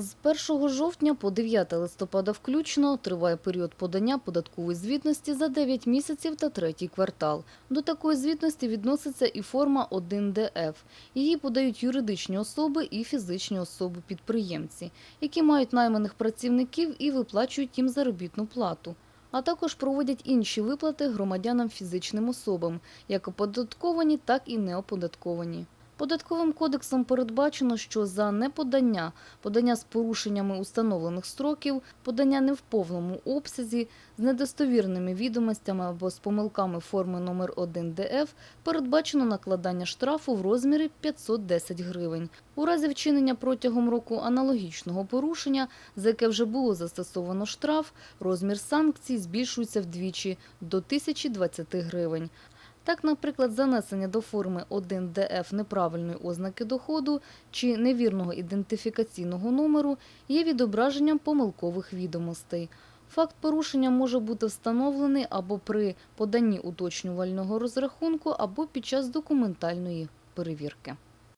З 1 жовтня по 9 листопада включно триває період подання податкової звітності за 9 місяців та третій квартал. До такої звітності відноситься і форма 1ДФ. Її подають юридичні особи і фізичні особи-підприємці, які мають найманих працівників і виплачують їм заробітну плату. А також проводять інші виплати громадянам фізичним особам, як оподатковані, так і неоподатковані. Податковим кодексом передбачено, що за неподання, подання з порушеннями установлених строків, подання не в повному обсязі, з недостовірними відомостями або з помилками форми номер 1 ДФ передбачено накладання штрафу в розмірі 510 гривень. У разі вчинення протягом року аналогічного порушення, за яке вже було застосовано штраф, розмір санкцій збільшується вдвічі до 1020 гривень. Так, наприклад, занесення до форми 1 ДФ неправильної ознаки доходу чи невірного ідентифікаційного номеру є відображенням помилкових відомостей. Факт порушення може бути встановлений або при поданні уточнювального розрахунку, або під час документальної перевірки.